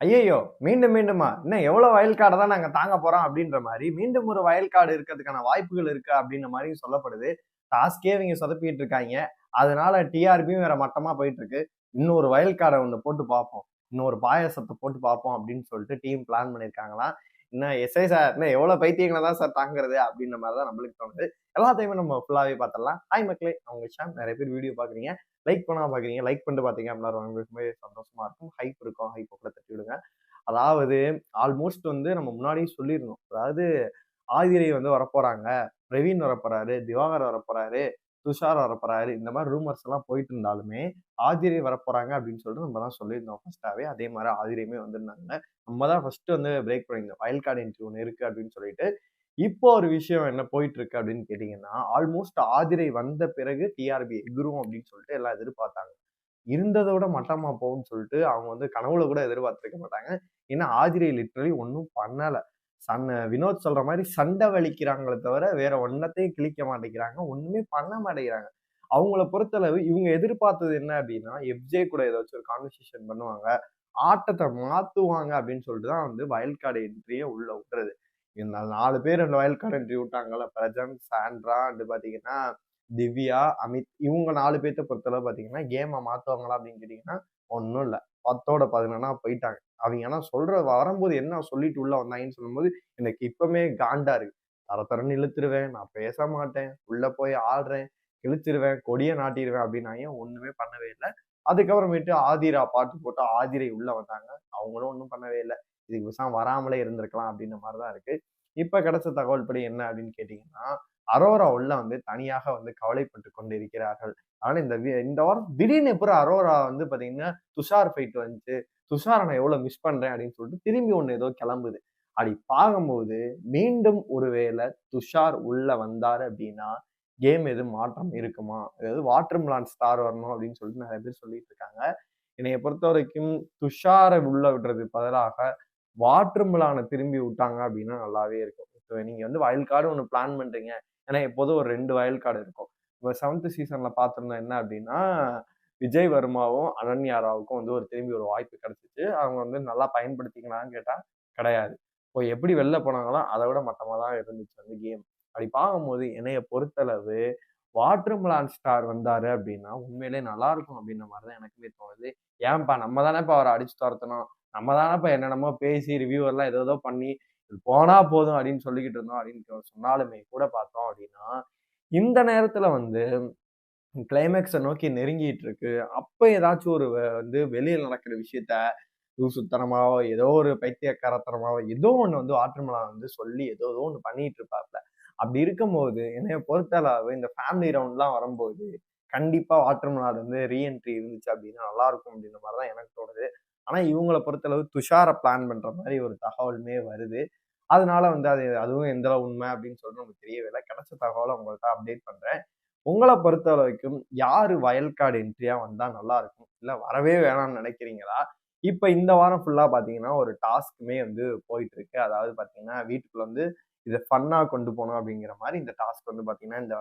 ஐயையோ மீண்டும் மீண்டுமா? இன்னும் எவ்வளோ வயல்காடை தான் நாங்கள் தாங்க போகிறோம் அப்படின்ற மாதிரி மீண்டும் ஒரு வயல்காடு இருக்கிறதுக்கான வாய்ப்புகள் இருக்குது அப்படின்ற மாதிரி சொல்லப்படுது. டாஸ்கே இவங்க சொதப்பிட்டு இருக்காங்க. அதனால டிஆர்பியும் வேற மட்டமாக போயிட்டு இருக்கு இன்னொரு வயல்காடை ஒன்று போட்டு பார்ப்போம். இன்னொரு பாயாசத்தை போட்டு பார்ப்போம் அப்படின்னு சொல்லிட்டு டீம் பிளான் பண்ணியிருக்காங்களாம். இன்னும் எஸ்ஐ சார் இன்னும் எவ்வளவு பைத்தியங்களை தான் சார் தாங்குறது அப்படின்ற மாதிரி தான் நம்மளுக்கு தோணுது. எல்லாத்தையுமே நம்ம ஃபுல்லாவே பார்த்துடலாம். ஹாய் மக்களே அவங்க சேம் நிறைய பேர் வீடியோ பாக்குறீங்க லைக் பண்ணா பாக்குறீங்க லைக் பண்ணிட்டு பாத்தீங்க அப்படின்னா ரொம்பவே சந்தோஷமா இருக்கும். ஹைப் இருக்கும். ஹைப் கூட தட்டி விடுங்க. அதாவது ஆல்மோஸ்ட் வந்து நம்ம முன்னாடியே சொல்லியிருந்தோம் அதாவது ஆதிரை வந்து வரப்போறாங்க. பிரவீன் வரப்போறாரு. திவாகர் வரப்போறாரு. துஷார் வரப்போறாரு. இந்த மாதிரி ரூமர்ஸ் எல்லாம் போயிட்டு இருந்தாலுமே ஆதிரை வரப்போறாங்க அப்படின்னு சொல்லிட்டு நம்ம தான் சொல்லியிருந்தோம். ஃபர்ஸ்டாவே அதே மாதிரி ஆதிரையுமே வந்திருந்தாங்க. நம்ம தான் ஃபர்ஸ்ட் வந்து பிரேக் பண்ணியிருந்தோம். வயல் கார்டு என்ட்ரி ஒன்று இருக்கு அப்படின்னு சொல்லிட்டு. இப்போ ஒரு விஷயம் என்ன போயிட்டு இருக்கு அப்படின்னு கேட்டீங்கன்னா ஆல்மோஸ்ட் ஆதிரை வந்த பிறகு டிஆர்பி எகுரும் அப்படின்னு சொல்லிட்டு எல்லாம் எதிர்பார்த்தாங்க. இருந்ததை விட மட்டமா போகும்னு சொல்லிட்டு அவங்க வந்து கனவுல கூட எதிர்பார்த்திருக்க மாட்டாங்க. ஏன்னா ஆதிரை லிட்ரலி ஒன்றும் பண்ணலை. சன் வினோத் சொல்ற மாதிரி சண்டை வலிக்கிறாங்களே தவிர வேற ஒன்னத்தையும் கிழிக்க மாட்டேங்கிறாங்க. ஒண்ணுமே பண்ண மாட்டேங்கிறாங்க. அவங்கள பொறுத்தளவு இவங்க எதிர்பார்த்தது என்ன அப்படின்னா எஃப்ஜே கூட ஏதாச்சும் ஒரு கான்வர்சேஷன் பண்ணுவாங்க. ஆட்டத்தை மாத்துவாங்க அப்படின்னு சொல்லிட்டு தான் வந்து வயல் கார்டு என்ட்ரியே உள்ள விட்டுறது. இந்த நாலு பேர் அந்த வயல் card entry விட்டாங்கல்ல Prajan Sandra and பாத்தீங்கன்னா திவ்யா அமித் இவங்க நாலு பேர்த்த பொறுத்தளவு பாத்தீங்கன்னா கேமை மாத்துவாங்களா அப்படின்னு கேட்டீங்கன்னா ஒன்றும் இல்லை. பத்தோட பதினொன்னா போயிட்டாங்க. அவங்க ஆனா சொல்ற வரும்போது என்ன சொல்லிட்டு உள்ள வந்தாங்கன்னு சொல்லும்போது எனக்கு இப்பவுமே காண்டா இருக்கு. தர தரன்னு இழுத்துருவேன். நான் பேச மாட்டேன். உள்ள போய் ஆடுறேன் இழுத்துருவேன் கொடியை நாட்டிடுவேன் அப்படின்னாங்க ஒண்ணுமே பண்ணவே இல்லை. அதுக்கப்புறமேட்டு ஆதிரா பாட்டு போட்டு ஆதிரை உள்ள வந்தாங்க. அவங்களும் ஒன்றும் பண்ணவே இல்லை. இதுக்கு விஷயம் வராமலே இருந்திருக்கலாம் அப்படின்ற மாதிரி தான் இருக்கு. இப்போ கிடைச்ச தகவல் படி என்ன அப்படின்னு கேட்டிங்கன்னா அரோரா உள்ள வந்து தனியாக வந்து கவலைப்பட்டு கொண்டு இருக்கிறார்கள் ஆனால் இந்த இந்த வாரம் திடீர்னு எப்பறம் அரோரா வந்து பார்த்தீங்கன்னா துஷார் ஃபைட் வந்துச்சு. துஷாரை நான் எவ்வளோ மிஸ் பண்ணுறேன் அப்படின்னு சொல்லிட்டு திரும்பி ஒன்று ஏதோ கிளம்புது. அப்படி பார்க்கும்போது மீண்டும் ஒருவேளை துஷார் உள்ள வந்தார் அப்படின்னா கேம் எதுவும் மாற்றம் இருக்குமா? அதாவது வாட்டர் மிலான் ஸ்டார் வரணும் அப்படின்னு சொல்லிட்டு நிறைய பேர் சொல்லிட்டு இருக்காங்க. என்னைய பொறுத்த வரைக்கும் துஷாரை உள்ள விடுறது பதிலாக வாட்டர் மிலானை திரும்பி விட்டாங்க அப்படின்னா நல்லாவே இருக்கும். ஸோ நீங்கள் வந்து வயல் கார்டு ஒன்று பிளான் பண்ணுறீங்க ஏன்னா எப்போதும் ஒரு ரெண்டு வயல் கார்டு இருக்கும். இப்போ செவன்த் சீசனில் பார்த்துருந்தோம் என்ன அப்படின்னா விஜய் வர்மாவும் அனன்யா ராவுக்கும் வந்து ஒரு திரும்பி ஒரு வாய்ப்பு கிடைச்சிச்சு. அவங்க வந்து நல்லா பயன்படுத்திக்கலாம்னு கேட்டால் கிடையாது. இப்போ எப்படி வெளில போனாங்களோ அதை விட மட்டமாக தான் இருந்துச்சு வந்து கேம் அப்படி பார்க்கும்போது என்னைய பொறுத்தளவு வாட்டர் மிலான் ஸ்டார் வந்தாரு அப்படின்னா உண்மையிலே நல்லா இருக்கும் அப்படின்ற மாதிரி தான் எனக்குமே தோணுது. ஏன்பா நம்ம தானே இப்போ அவரை அடிச்சு துரத்தணும். நம்ம தானே இப்போ என்னென்னமோ பேசி ரிவ்யூவர்லாம் ஏதோ பண்ணி போனா போதும் அப்படின்னு சொல்லிக்கிட்டு இருந்தோம் அப்படின்னு சொன்னாலுமே கூட பார்த்தோம் அப்படின்னா இந்த நேரத்துல வந்து கிளைமேக்ஸை நோக்கி நெருங்கிட்டு இருக்கு. அப்போ ஏதாச்சும் ஒரு வந்து வெளியில் நடக்கிற விஷயத்த சுத்தனமாவோ ஏதோ ஒரு பைத்தியக்காரத்தனமாவோ ஏதோ ஒன்று வந்து ஆற்றுமலா வந்து சொல்லி ஏதோ ஏதோ ஒன்று பண்ணிட்டு இருப்பாப்ல. அப்படி இருக்கும்போது என்னைய பொறுத்தளவு இந்த ஃபேமிலி ரவுண்ட்லாம் வரும்போது கண்டிப்பாக வாட்டர்மலாட் வந்து ரீஎன்ட்ரி இருந்துச்சு அப்படின்னா நல்லா இருக்கும் அப்படின்ற மாதிரி தான் எனக்கு தோணுது. ஆனால் இவங்களை பொறுத்தளவு துஷாரை பிளான் பண்ணுற மாதிரி ஒரு தகவலுமே வருது. அதனால வந்து அது அதுவும் எந்த உண்மை அப்படின்னு சொல்லிட்டு நமக்கு தெரியவில்லை கிடைச்ச தகவலை உங்கள்கிட்ட அப்டேட் பண்ணுறேன் உங்களை பொறுத்த வரைக்கும் யார் வயல்காடு என்ட்ரியாக வந்தால் நல்லா இருக்கும்? வரவே வேணாம்னு நினைக்கிறீங்களா? இப்போ இந்த வாரம் ஃபுல்லாக பார்த்தீங்கன்னா ஒரு டாஸ்க்குமே வந்து போயிட்டு இருக்கு அதாவது பார்த்தீங்கன்னா வீட்டுக்குள்ள வந்து இதை ஃபன்னாக கொண்டு போகணும் அப்படிங்கிற மாதிரி இந்த டாஸ்க் வந்து பார்த்தீங்கன்னா இந்த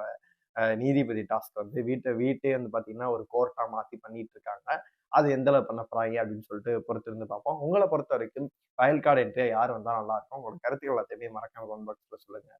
நீதிபதி டாஸ்க் வந்து வீட்டை வீட்டே வந்து பார்த்தீங்கன்னா ஒரு கோர்ட்டாக மாற்றி பண்ணிட்டு இருக்காங்க அது எந்த அளவு பண்ண போறாங்க அப்படின்னு சொல்லிட்டு பொறுத்திருந்து பார்ப்போம். உங்களை பொறுத்த வரைக்கும் வயல்காடு என்ட்ரியா யார் வந்தால் நல்லா இருக்கும். உங்களோட கருத்துக்கள் எல்லாத்தையுமே மறக்காம கமெண்ட் பாக்ஸ்ல சொல்லுங்க.